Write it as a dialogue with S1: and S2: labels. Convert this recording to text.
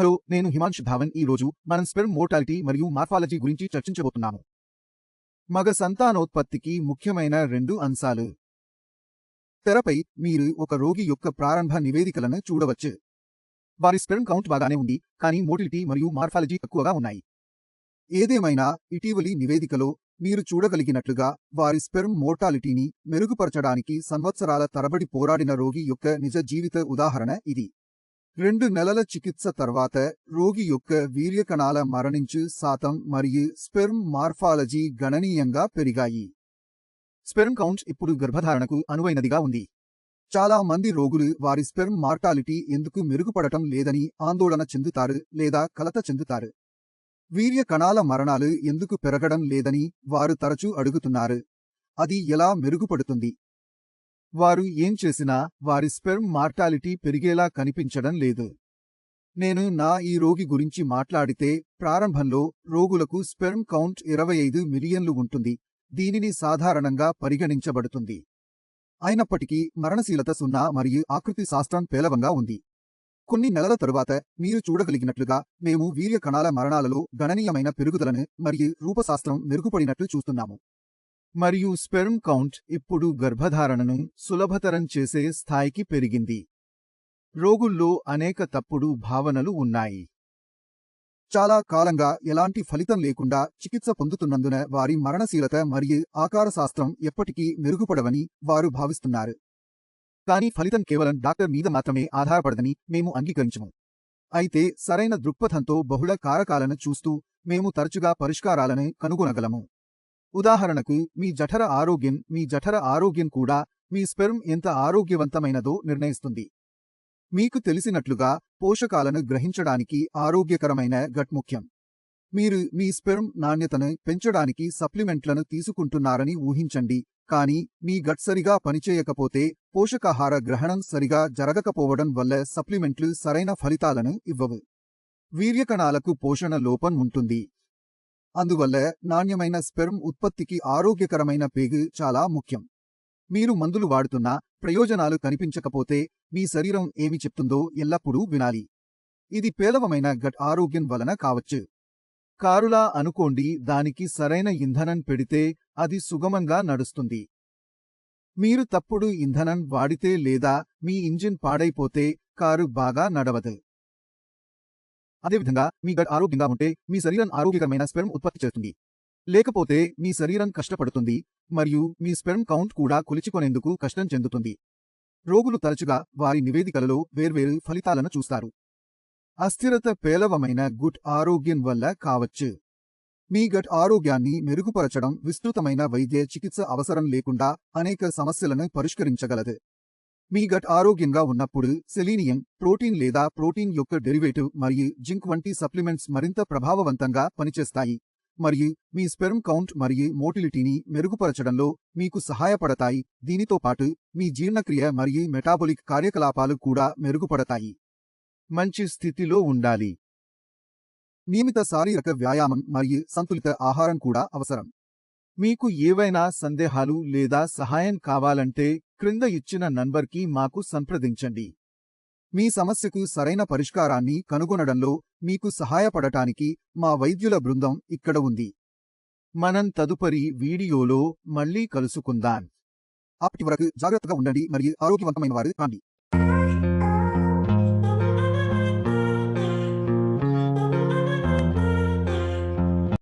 S1: Hello నేను హిమాంశు ధావన్. ఈ రోజు మనం స్పెర్మ్ మోర్టాలిటీ మరియు మార్ఫాలజీ గురించి చర్చించబోతున్నాము. మగ సంతానోత్పత్తికి ముఖ్యమైన రెండు అంశాలు. తెరపై మీరు ఒక రోగి యొక్క ప్రారంభ నివేదికలను చూడవచ్చు. వారి స్పెర్మ్ కౌంట్ బాగానే ఉంది కానీ మోటిలిటీ మరియు మార్ఫాలజీ తక్కువగా ఉన్నాయి. ఏదేమైనా ఇటీవలి నివేదికలో మీరు చూడగలిగినట్లుగా వారి స్పెర్మ్ మోర్టాలిటీని మెరుగుపరచడానికి సంవత్సరాల తరబడి పోరాడిన రోగి యొక్క నిజ జీవిత ఉదాహరణ ఇది. రెండు నెలల చికిత్స తర్వాత రోగి యొక్క వీర్యకణాల మరణించు శాతం మరియు స్పెర్మ్ మార్ఫాలజీ గణనీయంగా పెరిగాయి. స్పెర్మ్ కౌంట్ ఇప్పుడు గర్భధారణకు అనువైనదిగా ఉంది. చాలా మంది రోగులు వారి స్పెర్మ్ మార్టాలిటీ ఎందుకు మెరుగుపడటం లేదని ఆందోళన చెందుతారు లేదా కలత చెందుతారు. వీర్య కణాల మరణాలు ఎందుకు పెరగడం లేదని వారు తరచూ అడుగుతున్నారు. అది ఎలా మెరుగుపడుతుంది? వారు ఏం చేసినా వారి స్పెర్మ్ మార్టాలిటీ పెరిగేలా కనిపించడం లేదు. నేను నా ఈ రోగి గురించి మాట్లాడితే ప్రారంభంలో రోగులకు స్పెర్మ్ కౌంట్ ఇరవై ఐదు మిలియన్లు ఉంటుంది. దీనిని సాధారణంగా పరిగణించబడుతుంది. అయినప్పటికీ మరణశీలత సున్నా మరియు ఆకృతి శాస్త్రం పేలవంగా ఉంది. కొన్ని నెలల తరువాత మీరు చూడగలిగినట్లుగా మేము వీర్య కణాల మరణాలలో గణనీయమైన పెరుగుదలను మరియు రూపశాస్త్రం మెరుగుపడినట్లు చూస్తున్నాము. మరియు స్పెర్మ్ కౌంట్ ఇప్పుడు గర్భధారణను సులభతరం చేసే స్థాయికి పెరిగింది. రోగుల్లో అనేక తప్పుడు భావనలు ఉన్నాయి. చాలా కాలంగా ఎలాంటి ఫలితం లేకుండా చికిత్స పొందుతున్నందున వారి మరణశీలత మరియు ఆకార శాస్త్రం ఎప్పటికీ మెరుగుపడవని వారు భావిస్తున్నారు. కానీ ఫలితం కేవలం డాక్టర్ మీద మాత్రమే ఆధారపడదని మేము అంగీకరించము. అయితే సరైన దృక్పథంతో బహుళ కారకాలను చూస్తూ మేము తరచుగా పరిష్కారాలను కనుగొనగలము. ఉదాహరణకు మీ జఠర ఆరోగ్యం మీ జఠర ఆరోగ్యం కూడా మీ స్పెర్మ్ ఎంత ఆరోగ్యవంతమైనదో నిర్ణయిస్తుంది. మీకు తెలిసినట్లుగా పోషకాలను గ్రహించడానికి ఆరోగ్యకరమైన గట్ ముఖ్యం. మీరు మీ స్పెర్మ్ నాణ్యతను పెంచడానికి సప్లిమెంట్లను తీసుకుంటున్నారని ఊహించండి కానీ మీ గట్ సరిగా పనిచేయకపోతే పోషకాహార గ్రహణం సరిగా జరగకపోవడం వల్ల సప్లిమెంట్లు సరైన ఫలితాలను ఇవ్వవు. వీర్యకణాలకు పోషణ లోపం ఉంటుంది. అందువల్ల నాణ్యమైన స్పెర్మ్ ఉత్పత్తికి ఆరోగ్యకరమైన పేగు చాలా ముఖ్యం. మీరు మందులు వాడుతున్నా ప్రయోజనాలు కనిపించకపోతే మీ శరీరం ఏమి చెప్తుందో ఎల్లప్పుడూ వినాలి. ఇది పేలవమైన గట్ ఆరోగ్యం వలన కావచ్చు. కారులా అనుకోండి దానికి సరైన ఇంధనం పెడితే అది సుగమంగా నడుస్తుంది. మీరు తప్పుడు ఇంధనం వాడితే లేదా మీ ఇంజిన్ పాడైపోతే కారు బాగా నడవదు. అదేవిధంగా మీ గట్ ఆరోగ్యంగా ఉంటే మీ శరీరం ఆరోగ్యకరమైన స్పెర్మ్ ఉత్పత్తి చేస్తుంది. లేకపోతే మీ శరీరం కష్టపడుతుంది మరియు మీ స్పెర్మ్ కౌంట్ కూడా కొలిచికొనేందుకు కష్టం చెందుతుంది. రోగులు తరచుగా వారి నివేదికలలో వేర్వేరు ఫలితాలను చూస్తారు. అస్థిరత పేలవమైన గుట్ ఆరోగ్యం వల్ల కావచ్చు. మీ గట్ ఆరోగ్యాన్ని మెరుగుపరచడం విస్తృతమైన వైద్య చికిత్స అవసరం లేకుండా అనేక సమస్యలను పరిష్కరించగలదు. మీ గట్ ఆరోగ్యంగా ఉన్నప్పుడు సెలీనియం ప్రోటీన్ లేదా ప్రోటీన్ యొక్క డెరివేటివ్ మరియు జింక్ వంటి సప్లిమెంట్స్ మరింత ప్రభావవంతంగా పనిచేస్తాయి. మరియు మీ స్పెర్మ్ కౌంట్ మరియు మోటిలిటీని మెరుగుపరచడంలో మీకు సహాయపడతాయి. దీనితో పాటు మీ జీర్ణక్రియ మరియు మెటాబొలిక్ కార్యకలాపాలు కూడా మెరుగుపడతాయి. మంచి స్థితిలో ఉండాలి. నియమిత శారీరక వ్యాయామం మరియు సంతులిత ఆహారం కూడా అవసరం. మీకు ఏవైనా సందేహాలు లేదా సహాయం కావాలంటే క్రింద ఇచ్చిన నంబర్కి మాకు సంప్రదించండి. మీ సమస్యకు సరైన పరిష్కారాన్ని కనుగొనడంలో మీకు సహాయపడటానికి మా వైద్యుల బృందం ఇక్కడ ఉంది. మనం తదుపరి వీడియోలో మళ్ళీ కలుసుకుందాం. అప్పటి వరకు జాగ్రత్తగా ఉండండి మరియు ఆరోగ్యవంతమైన వారు కాండి.